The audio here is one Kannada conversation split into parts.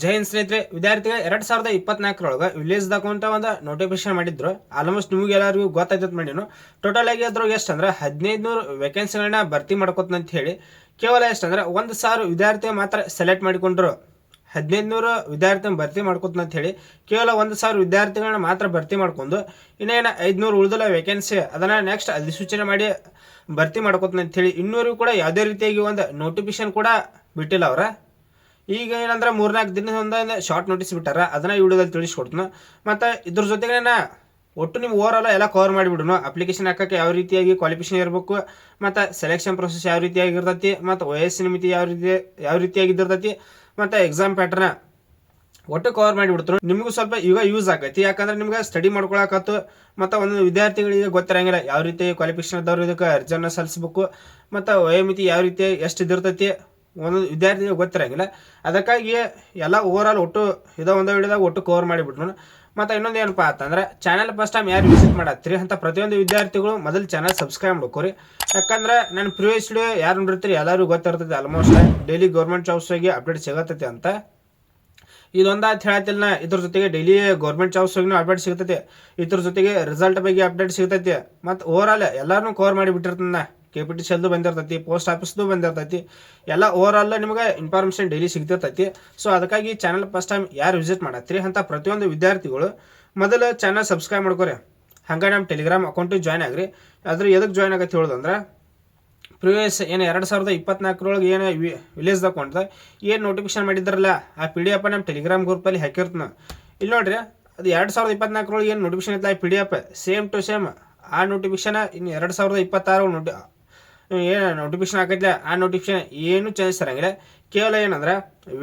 ಜೈ ಹಿಂದ್ ಸ್ನೇಹಿತರೆ ವಿದ್ಯಾರ್ಥಿಗಳು ಎರಡ್ ಸಾವಿರದ ಇಪ್ಪತ್ನಾಲ್ಕರೊಳಗೆ ವಿಲೇಜ್ ಅಂತ ಒಂದು ನೋಟಿಫಿಕೇಶನ್ ಮಾಡಿದ್ರು. ಆಲ್ಮೋಸ್ಟ್ ನಿಮ್ಗೆ ಎಲ್ಲರಿಗೂ ಗೊತ್ತಾಯ್ತದ ಮಾಡಿನು ಟೋಟಲ್ ಆಗಿ ಅದ್ರೊಳಗೆ ಎಷ್ಟು ಅಂದ್ರೆ ಹದಿನೈದು ನೂರು ವೇಕೆನ್ಸಿಗಳನ್ನ ಭರ್ತಿ ಮಾಡ್ಕೋತ ಅಂತ ಹೇಳಿ ಕೇವಲ ಎಷ್ಟಂದ್ರೆ ಒಂದು ಸಾವಿರ ವಿದ್ಯಾರ್ಥಿ ಮಾತ್ರ ಸೆಲೆಕ್ಟ್ ಮಾಡಿಕೊಂಡ್ರು. ಹದಿನೈದು ನೂರು ವಿದ್ಯಾರ್ಥಿ ಭರ್ತಿ ಅಂತ ಹೇಳಿ ಕೇವಲ ಒಂದು ಸಾವಿರ ವಿದ್ಯಾರ್ಥಿಗಳನ್ನ ಮಾತ್ರ ಭರ್ತಿ ಮಾಡ್ಕೊಂಡು ಇನ್ನೇನು ಐದುನೂರು ಉಳಿದಲ್ಲ ವೇಕೆನ್ಸಿ ಅದನ್ನ ನೆಕ್ಸ್ಟ್ ಅಧಿಸೂಚನೆ ಮಾಡಿ ಭರ್ತಿ ಮಾಡ್ಕೊತ ಅಂತ ಹೇಳಿ ಇನ್ನೂರಿಗೂ ಕೂಡ ಯಾವುದೇ ರೀತಿಯಾಗಿ ಒಂದು ನೋಟಿಫಿಕೇಶನ್ ಕೂಡ ಬಿಟ್ಟಿಲ್ಲ ಅವ್ರ. ಈಗ ಏನಂದ್ರೆ ಮೂರ್ನಾಲ್ಕು ದಿನದ ಒಂದು ಶಾರ್ಟ್ ನೋಟಿಸ್ ಬಿಟ್ಟಾರ, ಅದನ್ನ ಈ ವಿಡಿಯೋದಲ್ಲಿ ತಿಳಿಸ್ಕೊಡ್ತೀನಿ. ಮತ್ತು ಇದ್ರ ಜೊತೆಗೆ ಒಟ್ಟು ನಿಮ್ಮ ಓವರ್ ಎಲ್ಲ ಕವರ್ ಮಾಡಿಬಿಡೋಣ ಅಪ್ಲಿಕೇಶನ್ ಹಾಕಕ್ಕೆ ಯಾವ ರೀತಿಯಾಗಿ ಕ್ವಾಲಿಫಿಕೇಶನ್ ಇರಬೇಕು, ಮತ್ತು ಸೆಲೆಕ್ಷನ್ ಪ್ರೊಸೆಸ್ ಯಾವ ರೀತಿಯಾಗಿರ್ತೈತಿ ಮತ್ತು ವಯಸ್ಸಿನ ಮಿತಿ ಯಾವ ರೀತಿ, ಯಾವ ರೀತಿಯಾಗಿದ್ದಿರ್ತೈತಿ ಮತ್ತು ಎಕ್ಸಾಮ್ ಪ್ಯಾಟರ್ನ ಒಟ್ಟು ಕವರ್ ಮಾಡಿಬಿಡ್ತಾರೆ ನಿಮಗೂ ಸ್ವಲ್ಪ ಈಗ ಯೂಸ್ ಆಗೈತಿ. ಯಾಕಂದ್ರೆ ನಿಮ್ಗೆ ಸ್ಟಡಿ ಮಾಡ್ಕೊಳಕತ್ತು, ಮತ್ತು ಒಂದು ವಿದ್ಯಾರ್ಥಿಗಳಿಗೆ ಗೊತ್ತಿರಂಗಿಲ್ಲ ಯಾವ ರೀತಿ ಕ್ವಾಲಿಫಿಕೇಶನ್ ಇದ್ದವ್ರು ಇದಕ್ಕೆ ಅರ್ಜಿಯನ್ನು ಸಲ್ಲಿಸ್ಬೇಕು, ಮತ್ತು ವಯೋಮಿತಿ ಯಾವ ರೀತಿ ಎಷ್ಟು ಇದಿರ್ತೈತಿ ಒಂದೊಂದು ವಿದ್ಯಾರ್ಥಿಗೆ ಗೊತ್ತಿರಂಗಿಲ್ಲ ಅದಕ್ಕಾಗಿ ಎಲ್ಲ ಓವರ್ ಆಲ್ ಒಟ್ಟು ಇದೋ ಒಂದು ವಿಡಿಯೋದಾಗ ಒಟ್ಟು ಕವರ್ ಮಾಡಿಬಿಟ್ರು. ಮತ್ತು ಇನ್ನೊಂದು ಏನಪ್ಪ ಅಂತಂದ್ರೆ ಚಾನಲ್ ಫಸ್ಟ್ ಟೈಮ್ ಯಾರು ವಿಸಿಟ್ ಮಾಡತ್ತೀರಿ ಅಂತ ಪ್ರತಿಯೊಂದು ವಿದ್ಯಾರ್ಥಿಗಳು ಮೊದಲು ಚಾನಲ್ ಸಬ್ಸ್ಕ್ರೈಬ್ ಮಾಡ್ಕೋರಿ. ಯಾಕಂದ್ರೆ ನನ್ನ ಪ್ರಿವಿಯಸ್ ವಿಡಿಯೋ ಯಾರು ನೋಡಿರ್ತೀರಿ ಎಲ್ಲರಿಗೂ ಗೊತ್ತಿರ್ತೈತಿ ಆಲ್ಮೋಸ್ಟ್ ಡೈಲಿ ಗೌರ್ಮೆಂಟ್ ಜಾಬ್ಸ್ಗೆ ಅಪ್ಡೇಟ್ ಸಿಗತ್ತೈತಿ ಅಂತ. ಇದೊಂದು ಅಂತ ಹೇಳತ್ತಿಲ್ಲ ಇದ್ರ ಜೊತೆಗೆ ಡೈಲಿ ಗೌರ್ಮೆಂಟ್ ಜಾಬ್ಸ್ ಅಪ್ಡೇಟ್ ಸಿಗ್ತೈತಿ ಇದ್ರ ಜೊತೆಗೆ ರಿಸಲ್ಟ್ ಬಗ್ಗೆ ಅಪ್ಡೇಟ್ ಸಿಗ್ತೈತಿ ಮತ್ತು ಓವರ್ ಆಲ್ ಎಲ್ಲರೂ ಕವರ್ ಮಾಡಿ ಬಿಟ್ಟಿರ್ತೀನಿ ನಾ. ಕೆ ಪಿ ಟಿ ಸಿಲ್ದು ಬಂದಿರ್ತೈತಿ ಪೋಸ್ಟ್ ಆಫೀಸ್ದು ಬಂದಿರ್ತೈತಿ, ಎಲ್ಲ ಓವರ್ ಆಲ್ ನಿಮಗೆ ಇನ್ಫಾರ್ಮೇಷನ್ ಡೈಲಿ ಸಿಗ್ತಿರ್ತೈತಿ. ಸೊ ಅದಕ್ಕಾಗಿ ಚಾನಲ್ ಫಸ್ಟ್ ಟೈಮ್ ಯಾರು ವಿಸಿಟ್ ಮಾಡತ್ತೀರಿ ಅಂತ ಪ್ರತಿಯೊಂದು ವಿದ್ಯಾರ್ಥಿಗಳು ಮೊದಲು ಚಾನಲ್ ಸಬ್ಸ್ಕ್ರೈಬ್ ಮಾಡ್ಕೊರಿ. ಹಂಗೆ ನಮ್ಮ ಟೆಲಿಗ್ರಾಮ್ ಅಕೌಂಟಿಗೆ ಜಾಯ್ನ್ ಆಗ್ರಿ. ಅದ್ರ ಎದಕ್ಕೆ ಜಾಯ್ನ್ ಆಗತ್ತೆ ಹೇಳೋದಂದ್ರೆ ಪ್ರಿವಿಯಸ್ ಏನು ಎರಡು ಸಾವಿರದ ಇಪ್ಪತ್ನಾಲ್ಕರೊಳಗೆ ಏನು ವಿಲೇಜ್ ಕೊಂಡ್ದ ಏನು ನೋಟಿಫಿಕೇಶನ್ ಮಾಡಿದ್ರಲ್ಲ, ಆ ಪಿ ಡಿ ಎಫ್ ನಮ್ಮ ಟೆಲಿಗ್ರಾಮ್ ಗ್ರೂಪಲ್ಲಿ ಹಾಕಿರ್ತಾನೆ. ಇಲ್ಲಿ ನೋಡ್ರಿ, ಅದು ಎರಡು ಸಾವಿರದ ಇಪ್ಪತ್ನಾಲ್ಕರೊಳಗೆ ಏನು ನೋಟಿಫಿಕೇಶನ್ ಇತ್ತು ಆ P D F same to same ಆ ನೋಟಿಫಿಕೇಶನ್ ಇನ್ನು ಎರಡು ಸಾವಿರದ ಇಪ್ಪತ್ತಾರು ನೋಟಿ ಏನು ನೋಟಿಫಿಕೇಶನ್ ಹಾಕೈತೆ ಆ ನೋಟಿಫಿಕೇಶನ್ ಏನು ಚೇಂಜ್ ಇರಂಗಿಲ್ಲ ಕೇವಲ ಏನಂದ್ರೆ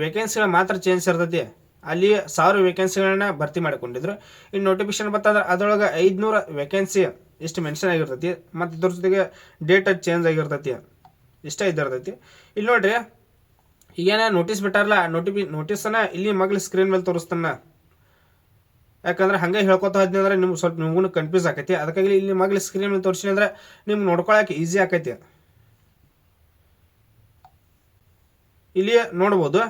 ವೇಕೆನ್ಸಿಗಳು ಮಾತ್ರ ಚೇಂಜ್ ಇರ್ತೈತಿ. ಅಲ್ಲಿ ಸಾವಿರ ವೇಕೆನ್ಸಿಗಳನ್ನ ಭರ್ತಿ ಮಾಡಿಕೊಂಡಿದ್ರು. ಈ ನೋಟಿಫಿಕೇಶನ್ ಬರ್ತಂದ್ರೆ ಅದರೊಳಗೆ ಐದುನೂರ ವೇಕೆನ್ಸಿ ಇಷ್ಟು ಮೆನ್ಷನ್ ಆಗಿರ್ತೈತಿ. ಮತ್ತು ಇದ್ರ ಜೊತೆಗೆ ಡೇಟ್ ಚೇಂಜ್ ಆಗಿರ್ತೈತಿ. ಇಷ್ಟೇ ಇದ್ದಿರ್ತೈತಿ. ಇಲ್ಲಿ ನೋಡ್ರಿ, ಈಗೇನ ನೋಟಿಸ್ ಬಿಟ್ಟಾರಲ್ಲ ನೋಟಿಫಿ ನೋಟಿಸನ್ನ ಇಲ್ಲಿ ಮಗ್ಳು ಸ್ಕ್ರೀನ್ ಮೇಲೆ ತೋರಿಸ್ತಾನ. ಯಾಕಂದ್ರೆ ಹಂಗೆ ಹೇಳ್ಕೊತ ಹೋದ್ನಿ ಅಂದ್ರೆ ನಿಮ್ಗೆ ಸ್ವಲ್ಪ ನಿಮ್ಗೂ ಕನ್ಫ್ಯೂಸ್ ಆಕೈತಿ. ಅದಕ್ಕಾಗಿ ಇಲ್ಲಿ ಮಗ್ಳು ಸ್ಕ್ರೀನ್ ಮೇಲೆ ತೋರಿಸಿ ಅಂದ್ರೆ ನಿಮ್ಗೆ ನೋಡ್ಕೊಳಕ್ಕೆ ಈಸಿ ಆಕೈತಿ. ಇಲ್ಲಿ ನೋಡ್ಬೋದು.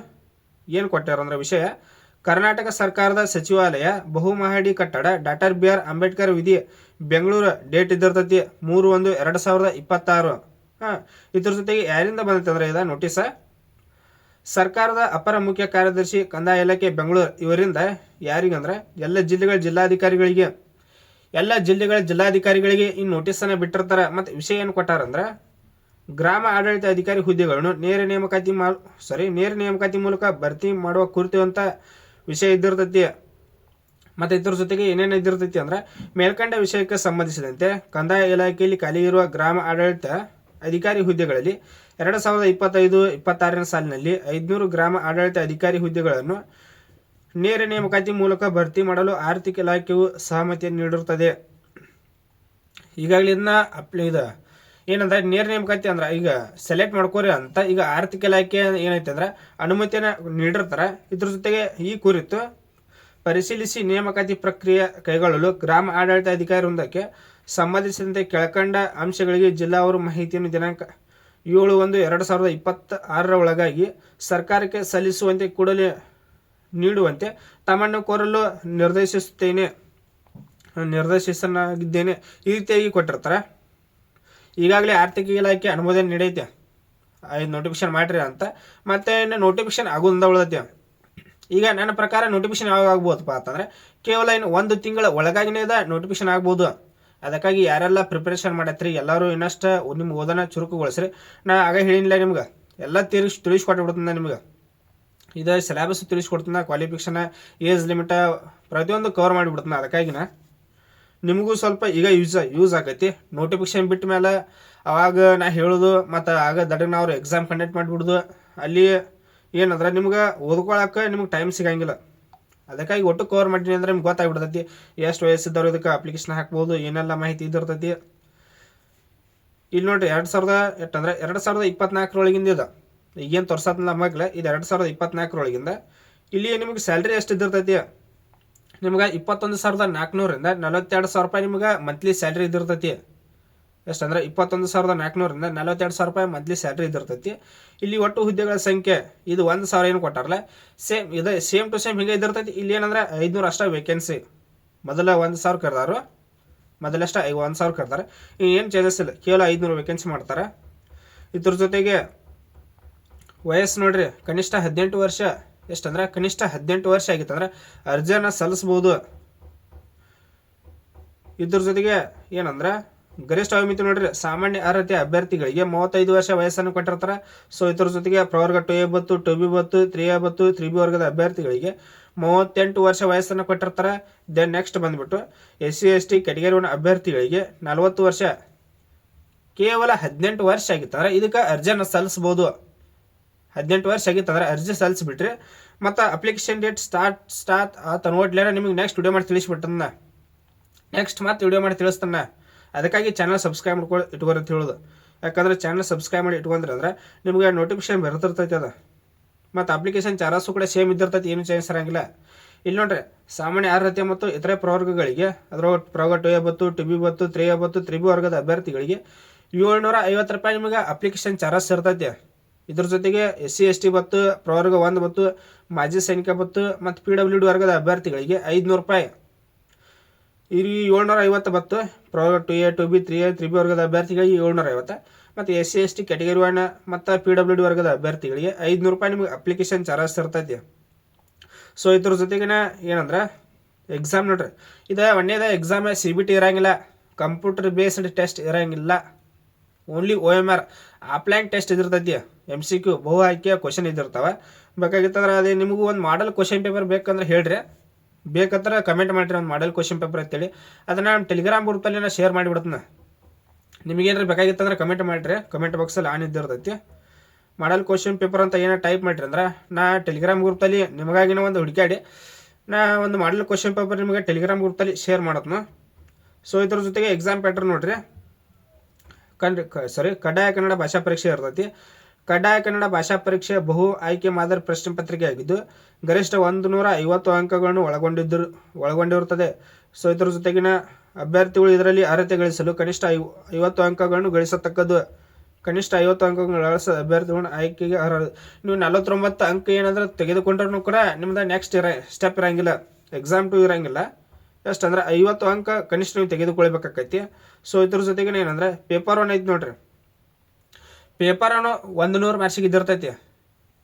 ಏನು ಕೊಟ್ಟಾರ ಅಂದ್ರೆ ವಿಷಯ, ಕರ್ನಾಟಕ ಸರ್ಕಾರದ ಸಚಿವಾಲಯ, ಬಹುಮಹಡಿ ಕಟ್ಟಡ, ಡಾಕ್ಟರ್ ಬಿ ಆರ್ ಅಂಬೇಡ್ಕರ್ ವಿಧಿ, ಬೆಂಗಳೂರು ಡೇಟ್ ಇದ್ದಿರ್ತೈತಿ ಮೂರು ಒಂದು ಎರಡು ಸಾವಿರದ ಇಪ್ಪತ್ತಾರು. ಹಾಂ, ಇದ್ರ ಜೊತೆಗೆ ಯಾರಿಂದ ಬಂದೈತೆ ಅಂದ್ರೆ ಇದ ನೋಟಿಸ? ಸರ್ಕಾರದ ಅಪರ ಮುಖ್ಯ ಕಾರ್ಯದರ್ಶಿ ಕಂದಾಯ ಇಲಾಖೆ ಬೆಂಗಳೂರು, ಇವರಿಂದ ಯಾರಿಗಂದ್ರೆ ಎಲ್ಲ ಜಿಲ್ಲೆಗಳ ಜಿಲ್ಲಾಧಿಕಾರಿಗಳಿಗೆ, ಎಲ್ಲ ಜಿಲ್ಲೆಗಳ ಜಿಲ್ಲಾಧಿಕಾರಿಗಳಿಗೆ ಈ ನೋಟಿಸನ್ನು ಬಿಟ್ಟಿರ್ತಾರೆ. ಮತ್ತು ವಿಷಯ ಏನು ಕೊಟ್ಟಾರಂದ್ರೆ ಗ್ರಾಮ ಆಡಳಿತ ಅಧಿಕಾರಿ ಹುದ್ದೆಗಳನ್ನು ನೇರ ನೇಮಕಾತಿ ಮಾ ಸಾರಿ ನೇರ ನೇಮಕಾತಿ ಮೂಲಕ ಭರ್ತಿ ಮಾಡುವ ಕುರಿತು ಅಂತ ವಿಷಯ ಇದ್ದಿರ್ತೈತಿ. ಮತ್ತು ಇದ್ರ ಜೊತೆಗೆ ಏನೇನು ಇದ್ದಿರ್ತೈತಿ ಅಂದ್ರೆ ಮೇಲ್ಕಂಡ ವಿಷಯಕ್ಕೆ ಸಂಬಂಧಿಸಿದಂತೆ ಕಂದಾಯ ಇಲಾಖೆಯಲ್ಲಿ ಖಾಲಿ ಇರುವ ಗ್ರಾಮ ಆಡಳಿತ ಅಧಿಕಾರಿ ಹುದ್ದೆಗಳಲ್ಲಿ ಎರಡು ಸಾವಿರದ ಇಪ್ಪತ್ತೈದು ಇಪ್ಪತ್ತಾರನೇ ಸಾಲಿನಲ್ಲಿ ಐದುನೂರು ಗ್ರಾಮ ಆಡಳಿತ ಅಧಿಕಾರಿ ಹುದ್ದೆಗಳನ್ನು ನೇರ ನೇಮಕಾತಿ ಮೂಲಕ ಭರ್ತಿ ಮಾಡಲು ಆರ್ಥಿಕ ಇಲಾಖೆಯು ಸಹಮತಿಯನ್ನು ನೀಡಿರುತ್ತದೆ. ಈಗಾಗಲೇ ಇದನ್ನ ಅಪ್ಲಿ ಇದು ಏನಂದ್ರೆ ನೇರ ನೇಮಕಾತಿ ಅಂದ್ರೆ ಈಗ ಸೆಲೆಕ್ಟ್ ಮಾಡ್ಕೋರಿ ಅಂತ ಈಗ ಆರ್ಥಿಕ ಇಲಾಖೆ ಏನೈತೆ ಅಂದ್ರೆ ಅನುಮತಿಯನ್ನು ನೀಡಿರ್ತಾರೆ. ಇದ್ರ ಜೊತೆಗೆ ಈ ಕುರಿತು ಪರಿಶೀಲಿಸಿ ನೇಮಕಾತಿ ಪ್ರಕ್ರಿಯೆ ಕೈಗೊಳ್ಳಲು ಗ್ರಾಮ ಆಡಳಿತ ಅಧಿಕಾರಿ ವೃಂದಕ್ಕೆ ಸಂಬಂಧಿಸಿದಂತೆ ಕೆಳಕಂಡ ಅಂಶಗಳಿಗೆ ಜಿಲ್ಲಾ ಅವರು ಮಾಹಿತಿಯನ್ನು ದಿನಾಂಕ ಏಳು ಒಂದು ಎರಡು ಸಾವಿರದ ಇಪ್ಪತ್ತ ಆರರ ಒಳಗಾಗಿ ಸರ್ಕಾರಕ್ಕೆ ಸಲ್ಲಿಸುವಂತೆ ಕೂಡಲೇ ನೀಡುವಂತೆ ತಮ್ಮನ್ನು ಕೋರಲು ನಿರ್ದೇಶಿಸುತ್ತೇನೆ ನಿರ್ದೇಶಿಸಲಾಗಿದ್ದೇನೆ ಈ ರೀತಿಯಾಗಿ ಕೊಟ್ಟಿರ್ತಾರೆ. ಈಗಾಗಲೇ ಆರ್ಥಿಕ ಇಲಾಖೆ ಅನುಮೋದನೆ ನೀಡೈತೆ. ಐದು ನೋಟಿಫಿಕೇಶನ್ ಮಾಡ್ರಿ ಅಂತ. ಮತ್ತೆ ಇನ್ನು ನೋಟಿಫಿಕೇಶನ್ ಆಗೋದಿಂದ ಉಳಿದೈತೆ. ಈಗ ನನ್ನ ಪ್ರಕಾರ ನೋಟಿಫಿಕೇಶನ್ ಯಾವಾಗ ಆಗ್ಬೋದಪ್ಪ ಅಂತಂದ್ರೆ ಕೇವಲ ಇನ್ನು ಒಂದು ತಿಂಗಳ ಒಳಗಾಗಿನೇ ನೋಟಿಫಿಕೇಶನ್ ಆಗ್ಬೋದು. ಅದಕ್ಕಾಗಿ ಯಾರೆಲ್ಲ ಪ್ರಿಪ್ರೇಷನ್ ಮಾಡತ್ರಿ, ಎಲ್ಲರೂ ಇನ್ನಷ್ಟು ನಿಮ್ಮ ಓದನ ಚುರುಕುಗೊಳಿಸ್ರಿ. ನಾ ಆಗ ಹೇಳಿಲ್ಲ ನಿಮ್ಗೆ. ಎಲ್ಲ ತಿರುಗಿಸಿ, ತಿಳಿಸ್ಕೊಟ್ಬಿಡ್ತೀನಿ ನಿಮ್ಗೆ. ಇದು ಸಿಲೆಬಸ್ ತಿಳಿಸ್ಕೊಡ್ತೀನಿ ಕ್ವಾಲಿಫಿಕೇಶನ್ ಏಜ್ ಲಿಮಿಟ ಪ್ರತಿಯೊಂದು ಕವರ್ ಮಾಡಿಬಿಡ್ತೀನಿ ಅದಕ್ಕಾಗಿನ ನಿಮಗೂ ಸ್ವಲ್ಪ ಈಗ ಯೂಸ್ ಯೂಸ್ ಆಗೈತಿ ನೋಟಿಫಿಕೇಶನ್ ಬಿಟ್ಟ ಮೇಲೆ ಅವಾಗ ನಾ ಹೇಳೋದು, ಮತ್ತು ಆಗ ದಡಗ್ ಅವ್ರು ಎಕ್ಸಾಮ್ ಕಂಡಕ್ಟ್ ಮಾಡಿಬಿಡೋದು. ಅಲ್ಲಿ ಏನಂದ್ರೆ ನಿಮ್ಗೆ ಓದ್ಕೊಳಕ್ಕೆ ನಿಮ್ಗೆ ಟೈಮ್ ಸಿಗಂಗಿಲ್ಲ. ಅದಕ್ಕಾಗಿ ಒಟ್ಟು ಕವರ್ ಮಾಡಿದೀನಿ ಅಂದ್ರೆ ನಿಮ್ಗೆ ಗೊತ್ತಾಗ್ಬಿಡ್ತೈತಿ. ಎಷ್ಟು ವಯಸ್ಸಿದ್ದವ್ರು ಇದಕ್ಕೆ ಅಪ್ಲಿಕೇಶನ್ ಹಾಕ್ಬೋದು, ಏನೆಲ್ಲ ಮಾಹಿತಿ ಇದ್ದಿರ್ತೈತಿ. ಇಲ್ಲಿ ನೋಡ್ರಿ, ಎರಡು ಸಾವಿರದ ಎಟ್ಟಂದ್ರೆ ಎರಡು ಸಾವಿರದ ಇಪ್ಪತ್ನಾಲ್ಕರೊಳಗಿಂದ ಇದು. ಈಗೇನು ತೋರ್ಸತ್ ಮಗ್ಲೆ, ಇದು ಎರಡು ಸಾವಿರದ ಇಪ್ಪತ್ನಾಲ್ಕರೊಳಗಿಂದ. ಇಲ್ಲಿ ನಿಮಗೆ ಸ್ಯಾಲ್ರಿ ಎಷ್ಟು ಇದ್ದಿರ್ತೈತಿ? ನಿಮ್ಗೆ ಇಪ್ಪತ್ತೊಂದು ಸಾವಿರದ ನಾಲ್ಕುನೂರಿಂದ ನಲವತ್ತೆರಡು ಸಾವಿರ ರೂಪಾಯಿ ನಿಮ್ಗೆ ಮಂತ್ಲಿ ಸ್ಯಾಲ್ರಿ ಇದಿರ್ತೈತಿ ಎಷ್ಟಂದ್ರೆ? ಇಪ್ಪತ್ತೊಂದು ಸಾವಿರದ ನಾಲ್ಕುನೂರಿಂದ ನಲವತ್ತೆರಡು ಸಾವಿರ ರೂಪಾಯಿ ಮಂತ್ಲಿ ಸ್ಯಾಲ್ರಿ ಇದಿರ್ತೈತಿ ಇಲ್ಲಿ ಒಟ್ಟು ಹುದ್ದೆಗಳ ಸಂಖ್ಯೆ, ಇದು ಒಂದು ಸಾವಿರ ಏನು ಕೊಟ್ಟಾರಲ್ಲ ಸೇಮ್ ಇದೆ ಸೇಮ್ ಟು ಸೇಮ್ ಹೀಗೆ ಇದಿರ್ತೈತಿ ಇಲ್ಲಿ ಏನಂದ್ರೆ, ಐದುನೂರು ಅಷ್ಟೇ ವೇಕೆನ್ಸಿ ಮೊದಲ ಒಂದು ಸಾವಿರ ಕರೆದಾರು. ಮೊದಲಷ್ಟ ಐ, ಒಂದು ಸಾವಿರ ಕರೆದಾರೆ. ಏನು ಚೇಂಜಸ್ ಇಲ್ಲ, ಕೇವಲ ಐದುನೂರು ವೇಕೆನ್ಸಿ ಮಾಡ್ತಾರೆ. ಇದ್ರ ಜೊತೆಗೆ ವಯಸ್ಸು ನೋಡ್ರಿ, ಕನಿಷ್ಠ ಹದಿನೆಂಟು ವರ್ಷ ಎಷ್ಟಂದ್ರೆ ಕನಿಷ್ಠ ಹದಿನೆಂಟು ವರ್ಷ ಆಗಿತ್ತಂದ್ರೆ ಅರ್ಜಿಯನ್ನು ಸಲ್ಲಿಸ್ಬೋದು. ಇದ್ರ ಜೊತೆಗೆ ಏನಂದ್ರೆ ಗರಿಷ್ಠ ವಯೋಮಿತಿ ನೋಡ್ರಿ, ಸಾಮಾನ್ಯ ಅರ್ಹತೆ ಅಭ್ಯರ್ಥಿಗಳಿಗೆ ಮೂವತ್ತೈದು ವರ್ಷ ವಯಸ್ಸನ್ನು ಕೊಟ್ಟಿರ್ತಾರೆ. ಸೊ ಇದ್ರ ಜೊತೆಗೆ ಪ್ರವರ್ಗ ಟು ಎ ಬತ್ತು, ಟು ಬಿ ಬತ್ತು, ತ್ರೀ ಎ ಬತ್ತು, ತ್ರೀ ಬಿ ವರ್ಗದ ಅಭ್ಯರ್ಥಿಗಳಿಗೆ ಮೂವತ್ತೆಂಟು ವರ್ಷ ವಯಸ್ಸನ್ನು ಕೊಟ್ಟಿರ್ತಾರೆ. ದೆನ್ ನೆಕ್ಸ್ಟ್ ಬಂದ್ಬಿಟ್ಟು, S C, S T category one ಅಭ್ಯರ್ಥಿಗಳಿಗೆ ನಲವತ್ತು ವರ್ಷ, ಕೇವಲ ಹದಿನೆಂಟು ವರ್ಷ ಆಗಿತ್ತಂದ್ರೆ ಇದಕ್ಕೆ ಅರ್ಜಿಯನ್ನು ಸಲ್ಲಿಸ್ಬೋದು. ಹದಿನೆಂಟು ವರ್ಷ ಆಗಿತ್ತು. ಅಂದ್ರೆ ಅರ್ಜಿ ಸಲ್ಲಿಸ್ಬಿಟ್ರಿ. ಮತ್ತು ಅಪ್ಲಿಕೇಶನ್ ಡೇಟ್ ಸ್ಟಾರ್ಟ್ ಸ್ಟಾರ್ಟ್ ಆತ ನೋಡ್ಲೇನ ನಿಮಗೆ ನೆಕ್ಸ್ಟ್ ವಿಡಿಯೋ ಮಾಡಿ ತಿಳಿಸ್ಬಿಟ್ಟನ್ನ ನೆಕ್ಸ್ಟ್ ಮತ್ತೆ ವಿಡಿಯೋ ಮಾಡಿ ತಿಳಿಸ್ತಾನೆ ಅದಕ್ಕಾಗಿ ಚಾನಲ್ ಸಬ್ಸ್ಕ್ರೈಬ್ ಮಾಡ್ಕೊ ಇಟ್ಕೊರಿ ಅಂತ ಹೇಳೋದು. ಯಾಕಂದ್ರೆ ಚಾನಲ್ ಸಬ್ಸ್ಕ್ರೈಬ್ ಮಾಡಿ ಇಟ್ಕೊಂಡ್ರೆ ಅಂದ್ರೆ ನಿಮಗೆ ನೋಟಿಫಿಕೇಶನ್ ಬರ್ತಿರ್ತೈತೆ ಅದು. ಮತ್ತು ಅಪ್ಲಿಕೇಶನ್ ಚಾರ್ಜಸ್ಸು ಕೂಡ ಸೇಮ್ ಇದ್ದಿರ್ತೈತಿ, ಏನು ಚೇಂಜ್ ಇರಂಗಿಲ್ಲ. ಇಲ್ಲಿ ನೋಡ್ರಿ, ಸಾಮಾನ್ಯ ಅರ್ಹತೆ ಮತ್ತು ಇತರೆ ಪ್ರವರ್ಗಗಳಿಗೆ ಅದರ ಪ್ರವರ್ಗ ಟು ಎ ಬತ್ತು, ಟು ಬಿ ಬತ್ತು, ತ್ರೀ ಎ ಬತ್ತು ತ್ರಿಬಿ ವರ್ಗದ ಅಭ್ಯರ್ಥಿಗಳಿಗೆ ಏಳ್ನೂರ ಐವತ್ತು ರೂಪಾಯಿ ನಿಮಗೆ ಅಪ್ಲಿಕೇಶನ್ ಚಾರ್ಜಸ್ ಇರ್ತೈತಿ. ಇದ್ರ ಜೊತೆಗೆ ಎಸ್ ಸಿ, ಎಸ್ ಟಿ ಬತ್ತು, ಪ್ರವರ್ಗ ಒಂದು ಬತ್ತು, ಮಾಜಿ ಸೈನಿಕ ಬತ್ತು ಮತ್ತು ಪಿ ಡಬ್ಲ್ಯೂ ಡಿ ವರ್ಗದ ಅಭ್ಯರ್ಥಿಗಳಿಗೆ ಐದುನೂರು ರೂಪಾಯಿ. ಇಲ್ಲಿ ಏಳ್ನೂರ ಐವತ್ತು ಬತ್ತು, ಪ್ರವರ್ಗ two A two B three A three B ವರ್ಗದ ಅಭ್ಯರ್ಥಿಗಳಿಗೆ ಏಳ್ನೂರ ಐವತ್ತು ಮತ್ತು S C, S T category one ಮತ್ತು ಪಿ ಡಬ್ಲ್ಯೂ ಡಿ ವರ್ಗದ ಅಭ್ಯರ್ಥಿಗಳಿಗೆ ಐದುನೂರು ರೂಪಾಯಿ ನಿಮಗೆ ಅಪ್ಲಿಕೇಶನ್ ಚಾರ್ಜ್ ಇರ್ತೈತಿ. ಸೊ ಇದ್ರ ಜೊತೆಗಿನ ಏನಂದ್ರೆ ಎಕ್ಸಾಮ್ ನೋಡ್ರಿ. ಇದು ಒಂದೇದ ಎಕ್ಸಾಮ್ ಸಿ ಬಿ ಟಿ ಇರಂಗಿಲ್ಲ ಕಂಪ್ಯೂಟರ್ ಬೇಸ್ಡ್ ಟೆಸ್ಟ್ ಇರಂಗಿಲ್ಲ. Only O M R offline test ಇದಿರ್ತೈತಿ M C Q ಬಹು ಆಯ್ಕೆಯ ಕ್ವಶನ್ ಇದಿರ್ತಾವೆ ಬೇಕಾಗಿತ್ತಂದ್ರೆ ಅದೇ ನಿಮಗೂ ಒಂದು ಮಾಡಲ್ ಕ್ವಶನ್ ಪೇಪರ್ ಬೇಕಂದ್ರೆ ಹೇಳ್ರಿ. ಬೇಕಂದ್ರೆ ಕಮೆಂಟ್ ಮಾಡಿರಿ ಒಂದು ಮಾಡಲ್ ಕ್ವಶನ್ ಪೇಪರ್ ಅಂತೇಳಿ. ಅದನ್ನು ನಾನು ಟೆಲಿಗ್ರಾಮ್ ಗ್ರೂಪಲ್ಲಿ ನಾನು ಶೇರ್ ಮಾಡಿಬಿಡ್ತೀನಿ. ನಿಮಗೇನಾರು ಬೇಕಾಗಿತ್ತಂದ್ರೆ ಕಮೆಂಟ್ ಮಾಡಿರಿ. ಕಮೆಂಟ್ ಬಾಕ್ಸಲ್ಲಿ ಆನ್ ಇದ್ದಿರ್ತೈತಿ. ಮಾಡಲ್ ಕ್ವಶನ್ ಪೇಪರ್ ಅಂತ ಏನೋ ಟೈಪ್ ಮಾಡಿರಿ ಅಂದ್ರೆ, ನಾ ಟೆಲಿಗ್ರಾಮ್ ಗ್ರೂಪಲ್ಲಿ ನಿಮಗಾಗಿನ ಒಂದು ಹುಡುಕಾಡಿ ನಾ ಒಂದು ಮಾಡಲ್ ಕ್ವಶನ್ ಪೇಪರ್ ನಿಮಗೆ ಟೆಲಿಗ್ರಾಮ್ ಗ್ರೂಪಲ್ಲಿ ಶೇರ್ ಮಾಡತ್ನು. ಸೊ ಇದ್ರ ಜೊತೆಗೆ ಎಕ್ಸಾಮ್ ಪ್ಯಾಟ್ರ್ ನೋಡ್ರಿ. ಕನ್ನಡ ಸಾರಿ ಕಡ್ಡಾಯ ಕನ್ನಡ ಭಾಷಾ ಪರೀಕ್ಷೆ ಇರ್ತೈತಿ. ಕಡ್ಡಾಯ ಕನ್ನಡ ಭಾಷಾ ಪರೀಕ್ಷೆ ಬಹು ಆಯ್ಕೆ ಮಾದರಿ ಪ್ರಶ್ನೆ ಪತ್ರಿಕೆ ಆಗಿದ್ದು, ಗರಿಷ್ಠ ಒಂದು ನೂರ ಐವತ್ತು ಅಂಕಗಳನ್ನು ಒಳಗೊಂಡಿದ್ದರು, ಒಳಗೊಂಡಿರುತ್ತದೆ. ಸೊ, ಇದರ ಜೊತೆಗಿನ ಅಭ್ಯರ್ಥಿಗಳು ಇದರಲ್ಲಿ ಅರ್ಹತೆ ಗಳಿಸಲು ಕನಿಷ್ಠ ಐ, ಐವತ್ತು ಅಂಕಗಳನ್ನು ಗಳಿಸತಕ್ಕದ್ದು, ಕನಿಷ್ಠ ಐವತ್ತು ಅಂಕಗಳನ್ನು ಗಳಿಸ ಅಭ್ಯರ್ಥಿಗಳನ್ನು ಆಯ್ಕೆಗೆ ಅರ್ಹ. ನೀವು ನಲವತ್ತೊಂಬತ್ತು ಅಂಕ ಏನಾದರೂ ತೆಗೆದುಕೊಂಡ್ರೂ ಕೂಡ ನಿಮ್ದು ನೆಕ್ಸ್ಟ್ ಇರ ಸ್ಟೆಪ್ ಇರಂಗಿಲ್ಲ. ಎಕ್ಸಾಮ್ ಟು ಇರಂಗಿಲ್ಲ. ಎಷ್ಟು ಅಂದ್ರೆ ಐವತ್ತು ಅಂಕ ಕನಿಷ್ಠ ನೀವು ತೆಗೆದುಕೊಳ್ಬೇಕಾಕೈತಿ ಸೊ ಇದ್ರ ಜೊತೆಗೆ ಏನಂದ್ರೆ ಪೇಪರ್ ಒನ್ ಐತಿ ನೋಡ್ರಿ. ಪೇಪರ್ ಅನ್ನು ಒಂದು ನೂರು ಮಾರ್ಕ್ಸಿಗೆ ಇದ್ದಿರ್ತೈತಿ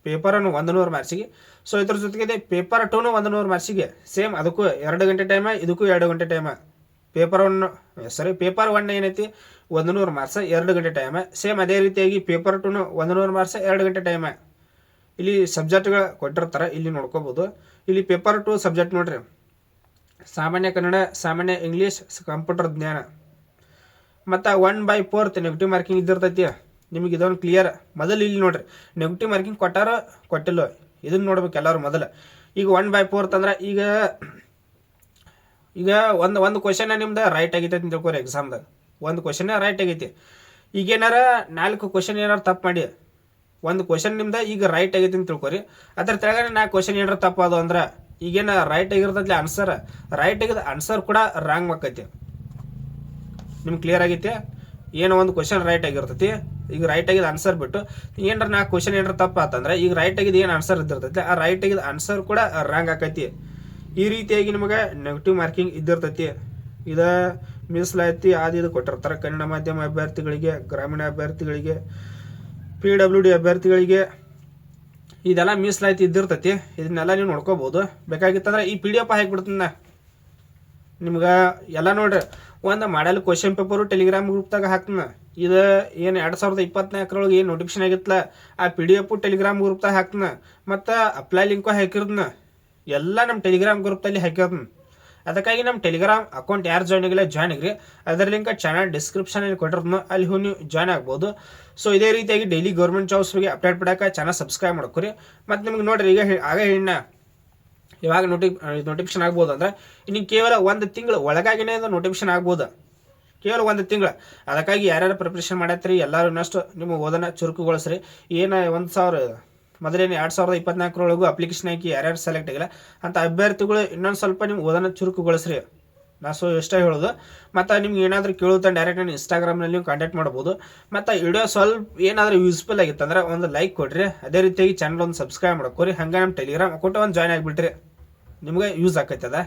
ಪೇಪರ್ ಅನ್ನು ಒಂದು ನೂರು ಮಾರ್ಕ್ಸಿಗೆ ಸೊ ಇದ್ರ ಜೊತೆಗೆ ಪೇಪರ್ ಟೂನು ಒಂದು ನೂರು ಮಾರ್ಕ್ಸಿಗೆ ಸೇಮ್ ಅದಕ್ಕೂ ಎರಡು ಗಂಟೆ ಟೈಮ ಇದಕ್ಕೂ ಎರಡು ಗಂಟೆ time paper one sorry paper one ಏನೈತಿ? ಒಂದು ನೂರು ಮಾರ್ಕ್ಸ್ ಎರಡು ಗಂಟೆ ಟೈಮ ಸೇಮ್ ಅದೇ ರೀತಿಯಾಗಿ ಪೇಪರ್ ಟೂನು ಒಂದು ನೂರು ಮಾರ್ಕ್ಸ್ ಎರಡು ಗಂಟೆ ಟೈಮ ಇಲ್ಲಿ ಸಬ್ಜೆಕ್ಟ್ಗಳು ಕೊಟ್ಟಿರ್ತಾರೆ, ಇಲ್ಲಿ ನೋಡ್ಕೋಬೋದು. ಇಲ್ಲಿ ಪೇಪರ್ ಟು ಸಬ್ಜೆಕ್ಟ್ ನೋಡ್ರಿ. ಸಾಮಾನ್ಯ ಕನ್ನಡ, ಸಾಮಾನ್ಯ ಇಂಗ್ಲೀಷ್ ಕಂಪ್ಯೂಟರ್ ಜ್ಞಾನ. ಮತ್ತು one by fourth negative marking ಇದ್ದಿರ್ತೈತಿ. ನಿಮಗೆ ಇದೊಂದು ಕ್ಲಿಯರ್ ಮೊದಲು ಇಲ್ಲಿ ನೋಡ್ರಿ. ನೆಗೆಟಿವ್ ಮಾರ್ಕಿಂಗ್ ಕೊಟ್ಟಾರ ಕೊಟ್ಟಿಲ್ಲ. ಇದನ್ನು ನೋಡ್ಬೇಕು ಎಲ್ಲರೂ ಮೊದಲು. ಈಗ ಒನ್ ಬೈ ಫೋರ್ತ್ ಅಂದ್ರೆ ಈಗ ಈಗ ಒಂದು ಒಂದು ಕ್ವಶನ್ ನಿಮ್ದು ರೈಟ್ ಆಗೈತೆ ಅಂತ ತಿಳ್ಕೊರಿ ಎಕ್ಸಾಮ್ದಾಗ ಒಂದು ಕ್ವಶನ್ ರೈಟ್ ಆಗೈತಿ. ಈಗ ಏನಾರ ನಾಲ್ಕು ಕ್ವಶನ್ ಏನಾರು ತಪ್ಪು ಮಾಡಿ. ಒಂದು ಕ್ವಶನ್ ನಿಮ್ದು ಈಗ ರೈಟ್ ಆಗೈತಿ ಅಂತ ತಿಳ್ಕೊರಿ. ಅದ್ರ ತೆಳಗಡೆ ನಾಲ್ಕು ಕ್ವಶನ್ ಏನಾರು ತಪ್ಪು ಅದು ಅಂದ್ರೆ ಈಗೇನು ರೈಟ್ ಆಗಿರ್ತೈತಿ ಆನ್ಸರ್ ರೈಟ್ ಆಗಿದ ಆನ್ಸರ್ ಕೂಡ ರಾಂಗ್ ಆಕೈತಿ. ನಿಮ್ಗೆ ಕ್ಲಿಯರ್ ಆಗೈತಿ? ಏನೋ ಒಂದು ಕ್ವಶನ್ ರೈಟ್ ಆಗಿರ್ತೈತಿ. ಈಗ ರೈಟ್ ಆಗಿದ ಆನ್ಸರ್ ಬಿಟ್ಟು, ಏನಾರ ನಾ ಕ್ವಶನ್ ಏನಾರ ತಪ್ಪ ಆತಂದ್ರೆ, ಈಗ ರೈಟ್ ಆಗಿದ ಏನು ಆನ್ಸರ್ ಇದ್ದಿರ್ತೈತಿ, ಆ ರೈಟ್ ಆಗಿದ ಆನ್ಸರ್ ಕೂಡ ರಾಂಗ್ ಆಕೈತಿ. ಈ ರೀತಿಯಾಗಿ ನಿಮಗೆ ನೆಗೆಟಿವ್ ಮಾರ್ಕಿಂಗ್ ಇದ್ದಿರ್ತೈತಿ. ಇದ ಮೀಸಲಾತಿ ಆದಿ ಇದು ಕೊಟ್ಟಿರ್ತಾರೆ ಕನ್ನಡ ಮಾಧ್ಯಮ ಅಭ್ಯರ್ಥಿಗಳಿಗೆ, ಗ್ರಾಮೀಣ ಅಭ್ಯರ್ಥಿಗಳಿಗೆ ಪಿ ಡಬ್ಲ್ಯೂ ಡಿ ಅಭ್ಯರ್ಥಿಗಳಿಗೆ. ಇದೆಲ್ಲ ಮೀಸಲಾತಿ ಇದ್ದಿರ್ತೈತಿ. ಇದನ್ನೆಲ್ಲ ನೀವು ನೋಡ್ಕೋಬಹುದು ಬೇಕಾಗಿತ್ತಂದ್ರೆ ಈ ಪಿ ಡಿ ಎಫ್ ಹಾಕಿಬಿಡ್ತೀನಿ ನಿಮ್ಗೆ ಎಲ್ಲ ನೋಡ್ರಿ, ಒಂದು ಮಾಡಲ್ ಕ್ವಶನ್ ಪೇಪರು ಟೆಲಿಗ್ರಾಮ್ ಗ್ರೂಪ್ದಾಗ ಹಾಕ್ತನ ಇದು ಏನು ಎರಡು ಸಾವಿರದ ಇಪ್ಪತ್ನಾಲ್ಕರೊಳಗೆ ಏನು ನೋಟಿಫಿಕೇಶನ್ ಆಗಿತ್ತಲ್ಲ, ಆ ಪಿ ಡಿ ಎಫ್ ಟೆಲಿಗ್ರಾಮ್ ಗ್ರೂಪ್ದಾಗ ಹಾಕ್ತನ ಮತ್ತು ಅಪ್ಲೈ ಲಿಂಕು ಹಾಕಿರ್ದನ್ನ ಎಲ್ಲ ನಮ್ಮ ಟೆಲಿಗ್ರಾಮ್ ಗ್ರೂಪ್ದಲ್ಲಿ ಹಾಕಿರ್ದನ ಅದಕ್ಕಾಗಿ ನಮ್ಮ ಟೆಲಿಗ್ರಾಮ್ ಅಕೌಂಟ್ ಯಾರು ಜಾಯ್ನ್ ಆಗಿಲ್ಲ ಜಾಯ್ನ್ ಆಗ್ರಿ. ಅದರ ಲಿಂಕ್ ಚಾನಲ್ ಡಿಸ್ಕ್ರಿಪ್ಷನಲ್ಲಿ ಕೊಟ್ಟಿರೋದು ಅಲ್ಲಿ ಹೋಗಿ ನೀವು ಜಾಯ್ನ್ ಆಗ್ಬೋದು. ಸೊ ಇದೇ ರೀತಿಯಾಗಿ ಡೈಲಿ ಗೌರ್ಮೆಂಟ್ ಜಾಬ್ಸ್ ಬಗ್ಗೆ ಅಪ್ಡೇಟ್ ಬಿಡಕ್ಕೆ ಚಾನಲ್ ಸಬ್ಸ್ಕ್ರೈಬ್ ಮಾಡ್ಕೊರಿ. ಮತ್ತು ನಿಮ್ಗೆ ನೋಡ್ರಿ, ಈಗ ಹೇ- ಆಗ ಹೇಳಿನ, ಇವಾಗ ನೋಟಿ ನೋಟಿಫಿಕೇಶನ್ ಆಗ್ಬೋದು ಅಂದ್ರೆ, ಇನ್ನು ಕೇವಲ ಒಂದು ತಿಂಗಳು ಒಳಗಾಗಿನೇ ನೋಟಿಫಿಕೇಶನ್ ಆಗ್ಬೋದು. ಕೇವಲ ಒಂದು ತಿಂಗಳು. ಅದಕ್ಕಾಗಿ ಯಾರ್ಯಾರು ಪ್ರಿಪ್ರೇಷನ್ ಮಾಡತ್ರಿ ಎಲ್ಲರೂ ಇನ್ನಷ್ಟು ನಿಮ್ಮ ಓದನ ಚುರುಕುಗೊಳಿಸ್ರಿ. ಏನು, ಒಂದು ಸಾವಿರ ಮೊದಲೇನು ಎರಡು ಸಾವಿರದ ಇಪ್ಪತ್ನಾಲ್ಕರೊಳಗೂ ಅಪ್ಲಿಕೇಶನ್ ಹಾಕಿ ಯಾರ್ಯಾರು ಸೆಲೆಕ್ಟ್ ಆಗಿಲ್ಲ. ಅಂತ ಅಭ್ಯರ್ಥಿಗಳು ಇನ್ನೊಂದು ಸ್ವಲ್ಪ ನಿಮ್ಮ ಓದನ ಚುರುಕುಗೊಳಿಸ್ರಿ. ನಾ ಸೊ ಇಷ್ಟ ಹೇಳೋದು. ಮತ್ತು ನಿಮ್ಗೆ ಏನಾದರೂ ಕೇಳುತ್ತಾ ಡೈರೆಕ್ಟ್ ನಾನು ಇನ್ಸ್ಟಾಗ್ರಾಮ್ನಲ್ಲಿ ನೀವು ಕಾಂಟ್ಯಾಕ್ಟ್ ಮಾಡ್ಬೋದು. ಮತ್ತು ವಿಡಿಯೋ ಸ್ವಲ್ಪ ಏನಾದರೂ ಯೂಸ್ಫುಲ್ ಆಗಿತ್ತಂದ್ರೆ ಒಂದು ಲೈಕ್ ಕೊಡ್ರಿ. ಅದೇ ರೀತಿಯಾಗಿ ಚಾನಲ್ ಒಂದು ಸಬ್ಸ್ಕ್ರೈಬ್ ಮಾಡ್ಕೊರಿ. ಹಂಗೆ ನಮ್ಮ ಟೆಲಿಗ್ರಾಮ್ ಅಕೌಂಟ್ ಒಂದು ಜಾಯ್ನ್ ಆಗಿಬಿಟ್ರಿ. ನಿಮಗೆ ಯೂಸ್ ಆಕೈತದ.